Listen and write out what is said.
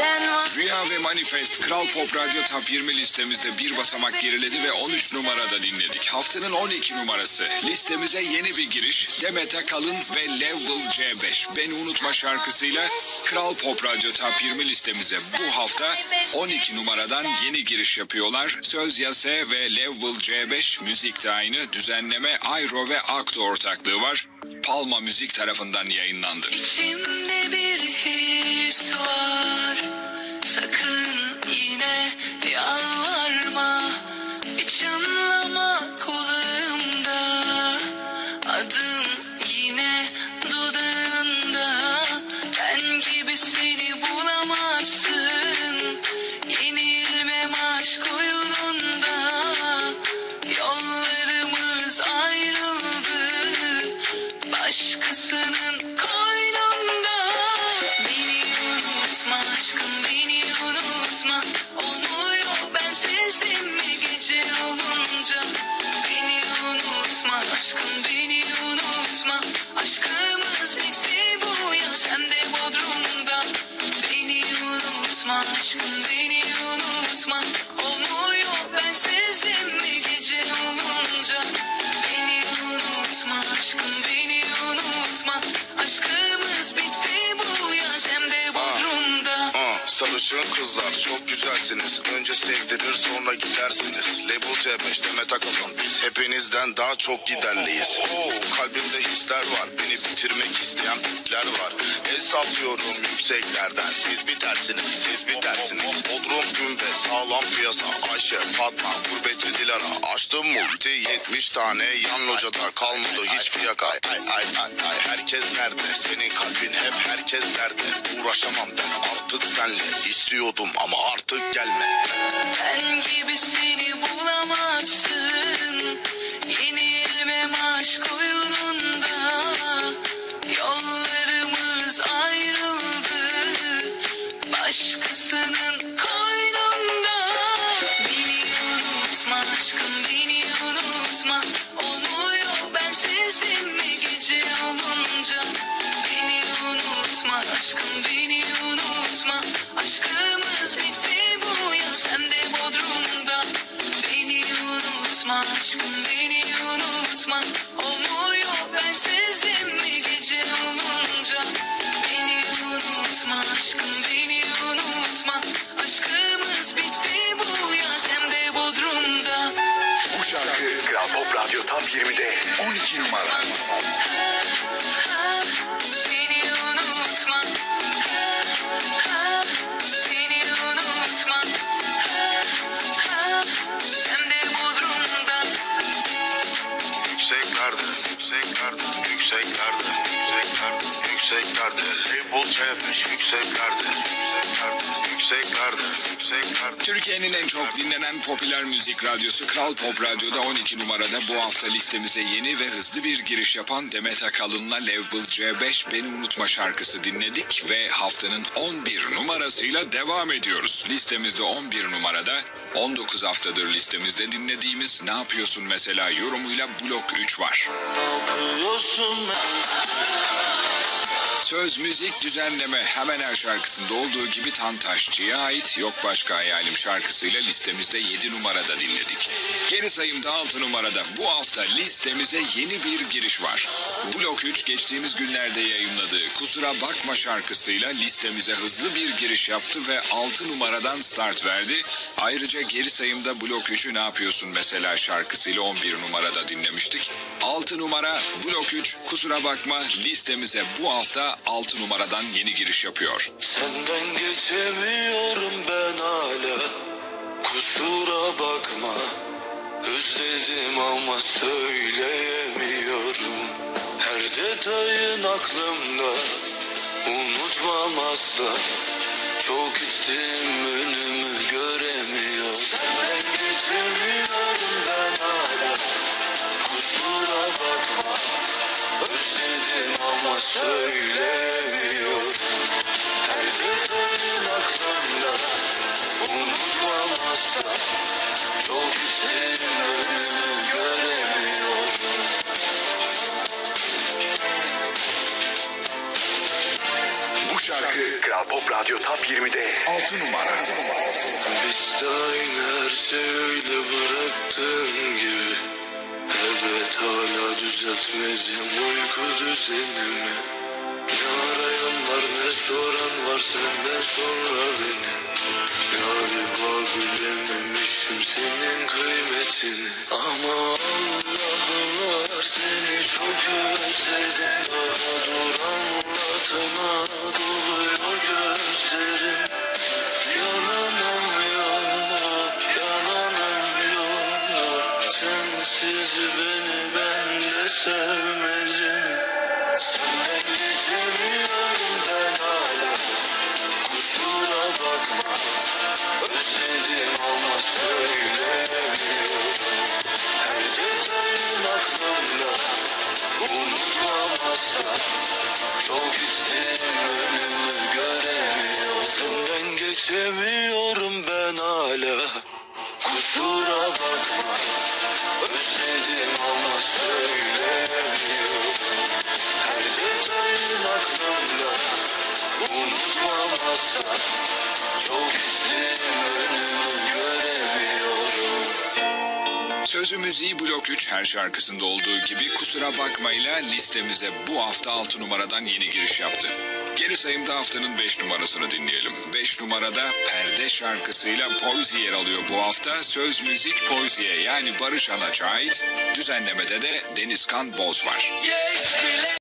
and ve Manifest Kral Pop Radyo Top 20 listemizde bir basamak geriledi ve 13 numarada dinledik. Haftanın 12 numarası. Listemize yeni bir giriş. Demet Akalın ve Level C5 Beni Unutma şarkısıyla Kral Pop Radyo Top 20 listemize bu hafta 12 numaradan yeni giriş yapıyorlar. Söz Yase ve Level C5 müzik de aynı. Düzenleme Ayro ve Akto ortaklığı var. Palma Müzik tarafından yayınlandı. İçimde bir his var Sakın yine yalvarma sarışın kızlar çok güzelsiniz. Önce sevdirir sonra gidersiniz. Label C5 Demet Akalın. Biz hepinizden daha çok giderliyiz. Oo, kalbimde hisler var. Beni bitirmek isteyen tipler var. El sallıyorum yükseklerden. Siz bitersiniz, siz bitersiniz. Bodrum Gümbe, sağlam piyasa. Ayşe, Fatma, gurbetçi Dilara. Açtım multi 70 tane. Yan locada kalmadı hiç fiyaka. Ay ay ay ay. Herkes nerede? Senin kalbin hep herkes nerede? Uğraşamam ben artık senle. İstiyordum ama artık gelme. Ben gibi seni Yükseklerde, yükseklerde, yükseklerde, yükseklerde, yükseklerde. Label C5 yükseklerde, yükseklerde, yükseklerde, yükseklerde. Türkiye'nin en çok dinlenen popüler müzik radyosu Kral Pop Radyo'da 12 numarada bu hafta listemize yeni ve hızlı bir giriş yapan Demet Akalın'la Level C5 Beni Unutma şarkısı dinledik ve haftanın 11 numarasıyla devam ediyoruz. Listemizde 11 numarada 19 haftadır listemizde dinlediğimiz Ne Yapıyorsun Mesela yorumuyla Blok 3 var. Söz, müzik, düzenleme hemen her şarkısında olduğu gibi Tantaşçı'ya ait Yok Başka Hayalim şarkısıyla listemizde 7 numarada dinledik. Geri sayımda 6 numarada bu hafta listemize yeni bir giriş var. Blok 3 geçtiğimiz günlerde yayınladığı Kusura Bakma şarkısıyla listemize hızlı bir giriş yaptı ve 6 numaradan start verdi. Ayrıca geri sayımda Blok 3'ü ne yapıyorsun mesela şarkısıyla 11 numarada dinlemiştik. 6 numara Blok 3 Kusura Bakma listemize bu hafta 6 numaradan yeni giriş yapıyor. Senden geçemiyorum ben hala. Kusura bakma. Özledim ama söyleyemiyorum. Her detayın aklımda. Unutmam asla. Çok içtim önümü göremiyorum. Senden geçemiyorum ben hala. Kusura bakma. Özledim ama söyleyemiyorum Pop Radyo Top 20'de 6 numara. Biz de aynı her şey öyle bıraktığım gibi. Evet hala düzeltmedim uyku düzenimi. Ne arayan var ne soran var senden sonra beni. Galiba bilememişim senin kıymetini. Ama Allah var seni çok özledim sevmedim. Senden geçemiyorum ben hala. Kusura bakma. Özledim ama söyleyemiyorum Her detayın aklımda. Unutmam Çok istedim önümü göremiyorum. Senden geçemiyorum ben hala. Kusura Asla Çok müziği blok 3 her şarkısında olduğu gibi kusura bakmayla listemize bu hafta 6 numaradan yeni giriş yaptı. Geri sayımda haftanın 5 numarasını dinleyelim. 5 numarada Perde şarkısıyla Poezy yer alıyor bu hafta. Söz müzik Poezy'ye yani Barış Anaç'a ait. Düzenlemede de Denizkan Boz var. Geç bile